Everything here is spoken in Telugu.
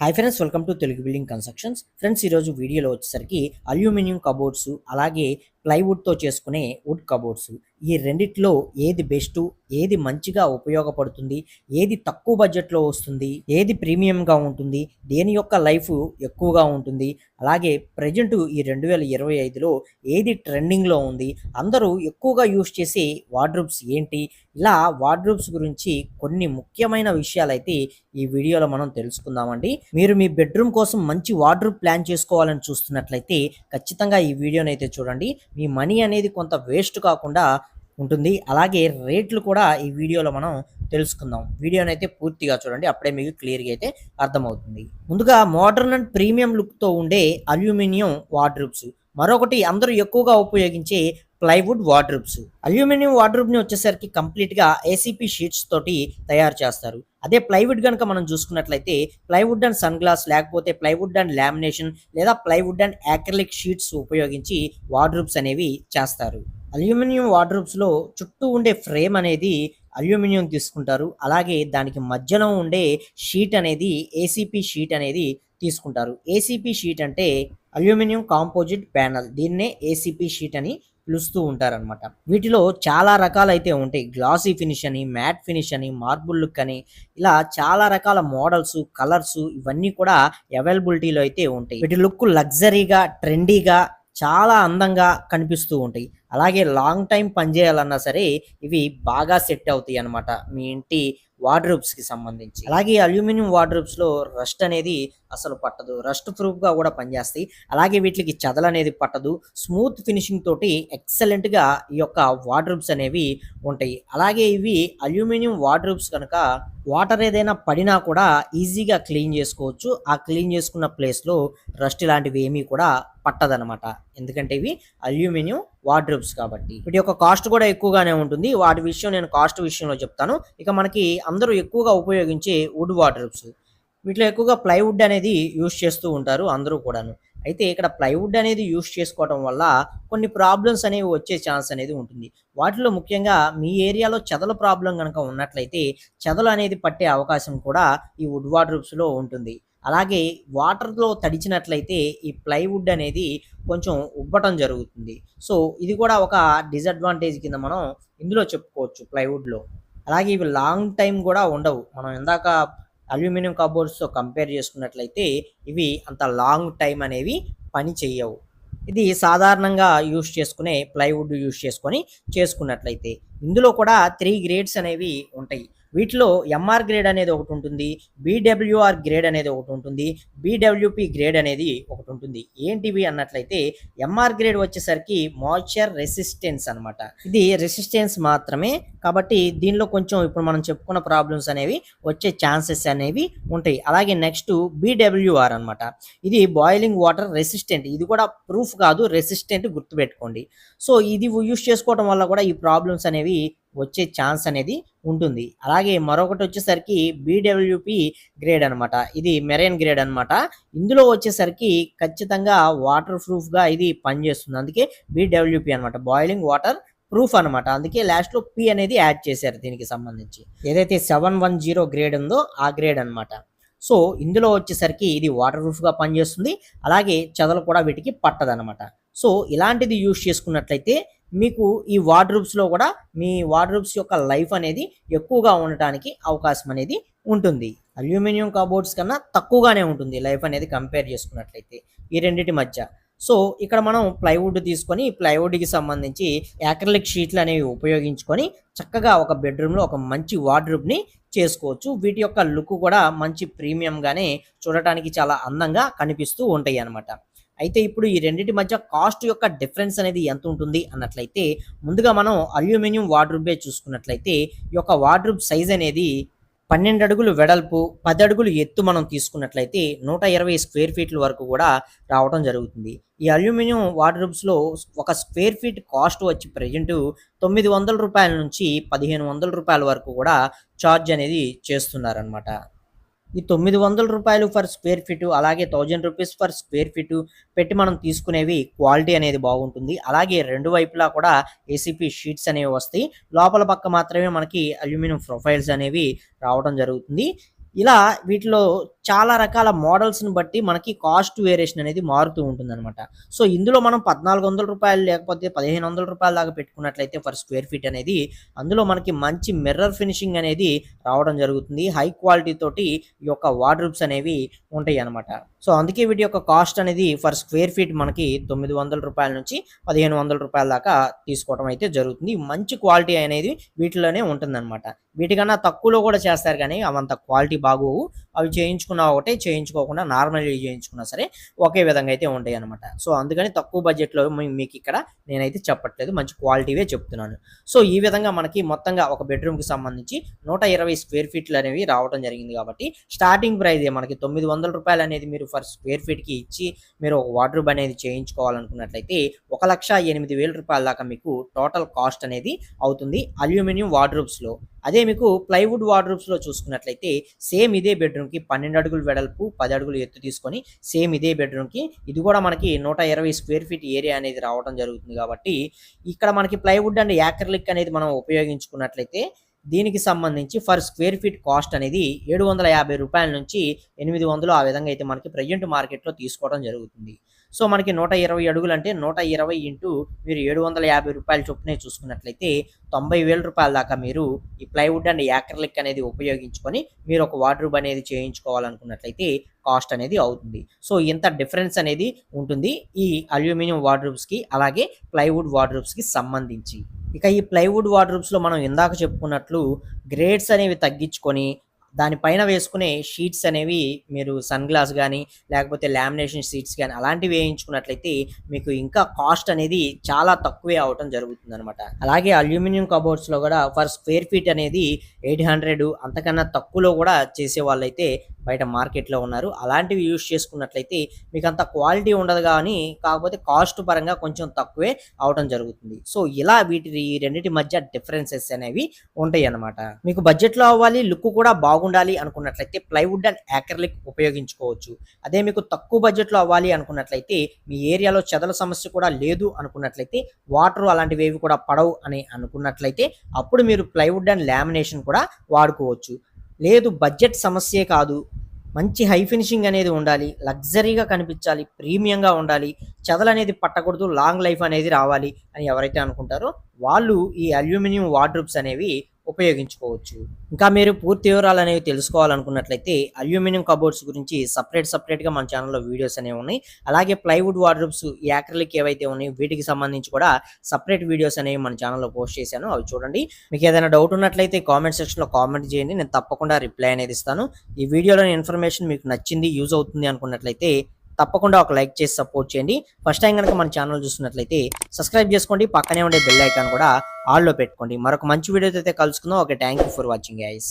Hi friends welcome to Telugu building constructions friends ఈరోజు వీడియోలో వచ్చేసరికి అల్యూమినియం కబోర్డ్స్ అలాగే ప్లైవుడ్తో చేసుకునే వుడ్ కబోర్డ్స్. ఈ రెండిట్లో ఏది బెస్ట్ ఏది మంచిగా ఉపయోగపడుతుంది ఏది తక్కువ బడ్జెట్లో వస్తుంది ఏది ప్రీమియంగా ఉంటుంది దేని యొక్క లైఫ్ ఎక్కువగా ఉంటుంది అలాగే ప్రజెంట్ ఈ రెండు వేల ఇరవై ఐదులో ఏది ట్రెండింగ్లో ఉంది అందరూ ఎక్కువగా యూస్ చేసే వార్డ్రూబ్స్ ఏంటి ఇలా వార్డ్రూబ్స్ గురించి కొన్ని ముఖ్యమైన విషయాలు అయితే ఈ వీడియోలో మనం తెలుసుకుందామండి. మీరు మీ బెడ్రూమ్ కోసం మంచి వార్డ్రూబ్ ప్లాన్ చేసుకోవాలని చూస్తున్నట్లయితే ఖచ్చితంగా ఈ వీడియోని అయితే చూడండి. మీ మనీ అనేది కొంత వేస్ట్ కాకుండా ఉంటుంది. అలాగే రేట్లు కూడా ఈ వీడియోలో మనం తెలుసుకుందాం. వీడియోని అయితే పూర్తిగా చూడండి. అప్పుడే మీకు క్లియర్గా అయితే అర్థమవుతుంది. ముందుగా మోడర్న్ అండ్ ప్రీమియం లుక్తో ఉండే అల్యూమినియం వార్డ్రూబ్స్. మరొకటి అందరూ ఎక్కువగా ఉపయోగించే ప్లైవుడ్ వార్డ్రూబ్స్. అల్యూమినియం వార్డ్రూబ్ని వచ్చేసరికి కంప్లీట్గా ఏసీపీ షీట్స్ తోటి తయారు చేస్తారు. అదే ప్లైవుడ్ కనుక మనం చూసుకున్నట్లయితే ప్లైవుడ్ అండ్ సన్ గ్లాస్ లేకపోతే ప్లైవుడ్ అండ్ లామినేషన్ లేదా ప్లైవుడ్ అండ్ యాక్రిలిక్ షీట్స్ ఉపయోగించి వార్డ్రూబ్స్ అనేవి చేస్తారు. అల్యూమినియం వార్డ్రూబ్స్లో చుట్టూ ఉండే ఫ్రేమ్ అనేది అల్యూమినియం తీసుకుంటారు. అలాగే దానికి మధ్యలో ఉండే షీట్ అనేది ఏసీపీ షీట్ అనేది తీసుకుంటారు. ఏసీపీ షీట్ అంటే అల్యూమినియం కాంపోజిట్ ప్యానల్. దీన్నే ఏసీపీ షీట్ అని పిలుస్తూ ఉంటారనమాట వీటిలో చాలా రకాలు అయితే ఉంటాయి. గ్లాసీ ఫినిష్ అని మ్యాట్ ఫినిష్ అని మార్బుల్ లుక్ అని ఇలా చాలా రకాల మోడల్స్ కలర్స్ ఇవన్నీ కూడా అవైలబిలిటీలో అయితే ఉంటాయి. వీటి లుక్ లగ్జరీగా ట్రెండీగా చాలా అందంగా కనిపిస్తూ ఉంటాయి. అలాగే లాంగ్ టైం పనిచేయాలన్నా సరే ఇవి బాగా సెట్ అవుతాయి అనమాట మీ ఇంటి వార్డ్రూప్స్కి సంబంధించి. అలాగే అల్యూమినియం వార్డ్రూప్స్లో రస్ట్ అనేది అసలు పట్టదు. రస్ట్ ప్రూఫ్గా కూడా పనిచేస్తాయి. అలాగే వీటికి చెదలు అనేది పట్టదు. స్మూత్ ఫినిషింగ్ తోటి ఎక్సలెంట్గా ఈ యొక్క వార్డ్రూబ్స్ అనేవి ఉంటాయి. అలాగే ఇవి అల్యూమినియం వార్డ్రూబ్స్ కనుక వాటర్ ఏదైనా పడినా కూడా ఈజీగా క్లీన్ చేసుకోవచ్చు. ఆ క్లీన్ చేసుకున్న ప్లేస్లో రస్ట్ ఇలాంటివి ఏమీ కూడా పట్టదనమాట ఎందుకంటే ఇవి అల్యూమినియం వాడ్రూబ్స్ కాబట్టి. వీటి యొక్క కాస్ట్ కూడా ఎక్కువగానే ఉంటుంది. వాటి విషయం నేను కాస్ట్ విషయంలో చెప్తాను. ఇక మనకి అందరూ ఎక్కువగా ఉపయోగించే వుడ్ వాడ్రూబ్స్ వీటిలో ఎక్కువగా ప్లైవుడ్ అనేది యూస్ చేస్తూ ఉంటారు అందరూ కూడాను. అయితే ఇక్కడ ప్లైవుడ్ అనేది యూస్ చేసుకోవడం వల్ల కొన్ని ప్రాబ్లమ్స్ అనేవి వచ్చే ఛాన్స్ అనేది ఉంటుంది. వాటిలో ముఖ్యంగా మీ ఏరియాలో చెదల ప్రాబ్లం కనుక ఉన్నట్లయితే చెదలు అనేది పట్టే అవకాశం కూడా ఈ వుడ్ వార్డ్రూబ్స్లో ఉంటుంది. అలాగే వాటర్లో తడిచినట్లయితే ఈ ప్లైవుడ్ అనేది కొంచెం ఉబ్బటం జరుగుతుంది. సో ఇది కూడా ఒక డిసడ్వాంటేజ్ కింద మనం ఇందులో చెప్పుకోవచ్చు ప్లైవుడ్లో. అలాగే ఇవి లాంగ్ టైం కూడా ఉండవు. మనం ఇందాక అల్యూమినియం కబోర్డ్స్తో కంపేర్ చేసుకున్నట్లయితే ఇవి అంత లాంగ్ టైం అనేవి పని చేయవు ఇది సాధారణంగా యూస్ చేసుకునే ప్లైవుడ్ యూస్ చేసుకొని చేసుకున్నట్లయితే. ఇందులో కూడా త్రీ గ్రేడ్స్ అనేవి ఉంటాయి. వీటిలో ఎంఆర్ గ్రేడ్ అనేది ఒకటి ఉంటుంది బీడబ్ల్యూఆర్ గ్రేడ్ అనేది ఒకటి ఉంటుంది బీడబ్ల్యూపీ గ్రేడ్ అనేది ఒకటి ఉంటుంది. ఏంటివి అన్నట్లయితే ఎంఆర్ గ్రేడ్ వచ్చేసరికి మాయిశ్చర్ రెసిస్టెన్స్ అనమాట ఇది రెసిస్టెన్స్ మాత్రమే కాబట్టి దీనిలో కొంచెం ఇప్పుడు మనం చెప్పుకున్న ప్రాబ్లమ్స్ అనేవి వచ్చే ఛాన్సెస్ అనేవి ఉంటాయి. అలాగే నెక్స్ట్ బీడబ్ల్యూఆర్ అనమాట ఇది బాయిలింగ్ వాటర్ రెసిస్టెంట్ ఇది కూడా ప్రూఫ్ కాదు రెసిస్టెంట్ గుర్తుపెట్టుకోండి. సో ఇది యూస్ చేసుకోవడం వల్ల కూడా ఈ ప్రాబ్లమ్స్ అనేవి వచ్చే ఛాన్స్ అనేది ఉంటుంది. అలాగే మరొకటి వచ్చేసరికి బీడబ్ల్యూపి గ్రేడ్ అనమాట ఇది మెరైన్ గ్రేడ్ అనమాట ఇందులో వచ్చేసరికి ఖచ్చితంగా వాటర్ ప్రూఫ్గా ఇది పనిచేస్తుంది. అందుకే బీడబ్ల్యూపి అన్నమాట. బాయిలింగ్ వాటర్ ప్రూఫ్ అనమాట అందుకే లాస్ట్లో పి అనేది యాడ్ చేశారు దీనికి సంబంధించి. ఏదైతే సెవెన్ వన్ జీరో గ్రేడ్ ఉందో ఆ గ్రేడ్ అనమాట సో ఇందులో వచ్చేసరికి ఇది వాటర్ ప్రూఫ్గా పనిచేస్తుంది. అలాగే చెదలు కూడా వీటికి పట్టదనమాట సో ఇలాంటిది యూజ్ చేసుకున్నట్లయితే మీకు ఈ వార్డ్రూబ్స్లో కూడా మీ వార్డ్రూబ్స్ యొక్క లైఫ్ అనేది ఎక్కువగా ఉండటానికి అవకాశం అనేది ఉంటుంది. అల్యూమినియం కబోర్డ్స్ కన్నా తక్కువగానే ఉంటుంది లైఫ్ అనేది కంపేర్ చేసుకున్నట్లయితే ఈ రెండింటి మధ్య. సో ఇక్కడ మనం ప్లైవుడ్ తీసుకొని ప్లైవుడ్కి సంబంధించి యాక్రలిక్ షీట్లు అనేవి ఉపయోగించుకొని చక్కగా ఒక బెడ్రూమ్లో ఒక మంచి వార్డ్రూబ్ని చేసుకోవచ్చు. వీటి యొక్క లుక్ కూడా మంచి ప్రీమియంగానే చూడటానికి చాలా అందంగా కనిపిస్తూ ఉంటాయి అన్నమాట. అయితే ఇప్పుడు ఈ రెండింటి మధ్య కాస్ట్ యొక్క డిఫరెన్స్ అనేది ఎంత ఉంటుంది అన్నట్లయితే ముందుగా మనం అల్యూమినియం వార్డ్రూబే చూసుకున్నట్లయితే ఈ యొక్క వార్డ్రూబ్ సైజ్ అనేది పన్నెండు అడుగులు వెడల్పు పది అడుగులు ఎత్తు మనం తీసుకున్నట్లయితే నూట ఇరవై స్క్వేర్ ఫీట్ల వరకు కూడా రావడం జరుగుతుంది. ఈ అల్యూమినియం వార్డ్రూబ్స్లో ఒక స్క్వేర్ ఫీట్ కాస్ట్ వచ్చి ప్రజెంట్ తొమ్మిది వందల రూపాయల నుంచి పదిహేను వందల రూపాయల వరకు కూడా ఛార్జ్ అనేది చేస్తున్నారనమాట ఈ తొమ్మిది వందల రూపాయలు ఫర్ స్క్వేర్ ఫీట్ అలాగే thousand rupees for square feet పెట్టి మనం తీసుకునేవి క్వాలిటీ అనేది బాగుంటుంది. అలాగే రెండు వైపులా కూడా ఏసీపీ షీట్స్ అనేవి వస్తాయి. లోపల పక్క మాత్రమే మనకి అల్యూమినియం ప్రొఫైల్స్ అనేవి రావడం జరుగుతుంది. ఇలా వీటిలో చాలా రకాల మోడల్స్ని బట్టి మనకి కాస్ట్ వేరియేషన్ అనేది మారుతూ ఉంటుందన్నమాట. సో ఇందులో మనం పద్నాలుగు వందల రూపాయలు లేకపోతే పదిహేను వందల రూపాయల దాకా పెట్టుకున్నట్లయితే ఫర్ స్క్వేర్ ఫీట్ అనేది అందులో మనకి మంచి మిర్రర్ ఫినిషింగ్ అనేది రావడం జరుగుతుంది. హై క్వాలిటీ తోటి ఈ యొక్క వార్డ్రూప్స్ అనేవి ఉంటాయి అన్నమాట సో అందుకే వీటి యొక్క కాస్ట్ అనేది ఫర్ స్క్వేర్ ఫీట్ మనకి తొమ్మిది వందల రూపాయల నుంచి పదిహేను వందల రూపాయల దాకా తీసుకోవడం అయితే జరుగుతుంది. మంచి క్వాలిటీ అనేది వీటిలోనే ఉంటుందన్నమాట. వీటికన్నా తక్కువలో కూడా చేస్తారు కానీ అవంత క్వాలిటీ బాగోవు. అవి చేయించుకున్నా ఒకటే చేయించుకోకుండా నార్మల్ చేయించుకున్నా సరే ఒకే విధంగా అయితే ఉంటాయి అనమాట సో అందుకని తక్కువ బడ్జెట్లో మీకు ఇక్కడ నేనైతే చెప్పట్లేదు. మంచి క్వాలిటీవే చెప్తున్నాను. సో ఈ విధంగా మనకి మొత్తంగా ఒక బెడ్రూమ్కి సంబంధించి నూట ఇరవై స్క్వేర్ ఫీట్లు అనేవి రావడం జరిగింది కాబట్టి స్టార్టింగ్ ప్రైస్ మనకి తొమ్మిది వందల రూపాయలు అనేది మీరు ఫర్ స్క్వేర్ ఫీట్కి ఇచ్చి మీరు ఒక వార్డ్రూబ్ అనేది చేయించుకోవాలనుకున్నట్లయితే ఒక లక్ష ఎనిమిది వేల రూపాయల దాకా మీకు టోటల్ కాస్ట్ అనేది అవుతుంది అల్యూమినియం వార్డ్రూబ్స్లో అదే మీకు ప్లైవుడ్ వార్డ్రూబ్స్లో చూసుకున్నట్లయితే సేమ్ ఇదే బెడ్రూమ్కి పన్నెండు అడుగులు వెడల్పు పది అడుగులు ఎత్తు తీసుకొని సేమ్ ఇదే బెడ్రూమ్కి ఇది కూడా మనకి నూట ఇరవై స్క్వేర్ ఫీట్ ఏరియా అనేది రావడం జరుగుతుంది కాబట్టి ఇక్కడ మనకి ప్లైవుడ్ అండ్ యాక్రలిక్ అనేది మనం ఉపయోగించుకున్నట్లయితే దీనికి సంబంధించి ఫర్ స్క్వేర్ ఫీట్ కాస్ట్ అనేది ఏడు వందల యాభై రూపాయల నుంచి ఎనిమిది వందలు ఆ విధంగా అయితే మనకి ప్రజెంట్ మార్కెట్లో తీసుకోవడం జరుగుతుంది. సో మనకి నూట ఇరవై అడుగులు అంటే నూట ఇరవై ఇంటూ మీరు ఏడు వందల యాభై రూపాయల చొప్పునే చూసుకున్నట్లయితే తొంభై వేల రూపాయల దాకా మీరు ఈ ప్లైవుడ్ అండ్ యాక్రలిక్ అనేది ఉపయోగించుకొని మీరు ఒక వార్డ్రూబ్ అనేది చేయించుకోవాలనుకున్నట్లయితే కాస్ట్ అనేది అవుతుంది. సో ఇంత డిఫరెన్స్ అనేది ఉంటుంది ఈ అల్యూమినియం వార్డ్రూబ్స్కి అలాగే ప్లైవుడ్ వార్డ్రూబ్స్కి సంబంధించి. ఇక ఈ ప్లైవుడ్ వార్డ్రూబ్స్లో మనం ఇందాక చెప్పుకున్నట్లు గ్రేడ్స్ అనేవి తగ్గించుకొని దానిపైన వేసుకునే షీట్స్ అనేవి మీరు సన్ గ్లాస్ కానీ లేకపోతే లామినేషన్ షీట్స్ కానీ అలాంటివి వేయించుకున్నట్లయితే మీకు ఇంకా కాస్ట్ అనేది చాలా తక్కువే అవటం జరుగుతుంది అనమాట అలాగే అల్యూమినియం కబోర్డ్స్లో కూడా ఫర్ స్క్వేర్ ఫీట్ అనేది ఎయిట్ హండ్రెడ్ అంతకన్నా తక్కువలో కూడా చేసే వాళ్ళైతే బయట మార్కెట్లో ఉన్నారు. అలాంటివి యూజ్ చేసుకున్నట్లయితే మీకు అంత క్వాలిటీ ఉండదు కానీ కాకపోతే కాస్ట్ పరంగా కొంచెం తక్కువే అవడం జరుగుతుంది. సో ఇలా వీటి ఈ రెండింటి మధ్య డిఫరెన్సెస్ అనేవి ఉంటాయి అన్నమాట మీకు బడ్జెట్లో అవ్వాలి లుక్ కూడా బాగుండాలి అనుకున్నట్లయితే ప్లైవుడ్ అండ్ యాక్రలిక్ ఉపయోగించుకోవచ్చు. అదే మీకు తక్కువ బడ్జెట్లో అవ్వాలి అనుకున్నట్లయితే మీ ఏరియాలో చెదల సమస్య కూడా లేదు అనుకున్నట్లయితే వాటర్ అలాంటివి ఏవి కూడా పడవు అని అనుకున్నట్లయితే అప్పుడు మీరు ప్లైవుడ్ అండ్ లామినేషన్ కూడా వాడుకోవచ్చు. లేదు బడ్జెట్ సమస్యే కాదు. మంచి హై ఫినిషింగ్ అనేది ఉండాలి లగ్జరీగా కనిపించాలి ప్రీమియంగా ఉండాలి చెదలు అనేది పట్టకూడదు లాంగ్ లైఫ్ అనేది రావాలి అని ఎవరైతే అనుకుంటారో వాళ్ళు ఈ అల్యూమినియం వార్డ్రూబ్స్ అనేవి ఉపయోగించుకోవచ్చు. ఇంకా మీరు పూర్తి వివరాలు అనేవి తెలుసుకోవాలనుకున్నట్లయితే అల్యూమినియం కబోర్డ్స్ గురించి సపరేట్ సపరేట్గా మన ఛానల్లో వీడియోస్ అనేవి ఉన్నాయి. అలాగే ప్లైవుడ్ వార్డ్రూబ్స్ యాక్రలిక్ ఏవైతే ఉన్నాయో వీటికి సంబంధించి కూడా సపరేట్ వీడియోస్ అనేవి మన ఛానల్లో పోస్ట్ చేశాను. అవి చూడండి. మీకు ఏదైనా డౌట్ ఉన్నట్లయితే కామెంట్ సెక్షన్లో కామెంట్ చేయండి. నేను తప్పకుండా రిప్లై అనేది ఇస్తాను. ఈ వీడియోలోని ఇన్ఫర్మేషన్ మీకు నచ్చింది యూజ్ అవుతుంది అనుకున్నట్లయితే తప్పకుండా ఒక లైక్ చేసి సపోర్ట్ చేయండి. ఫస్ట్ టైం కనుక మన ఛానల్ చూస్తున్నట్లయితే సబ్స్క్రైబ్ చేసుకోండి. పక్కనే ఉండే బెల్ ఐకాన్ కూడా ఆల్లో పెట్టుకోండి. మరొక మంచి వీడియోతో అయితే కలుసుకుందాం. Okay thank you for watching guys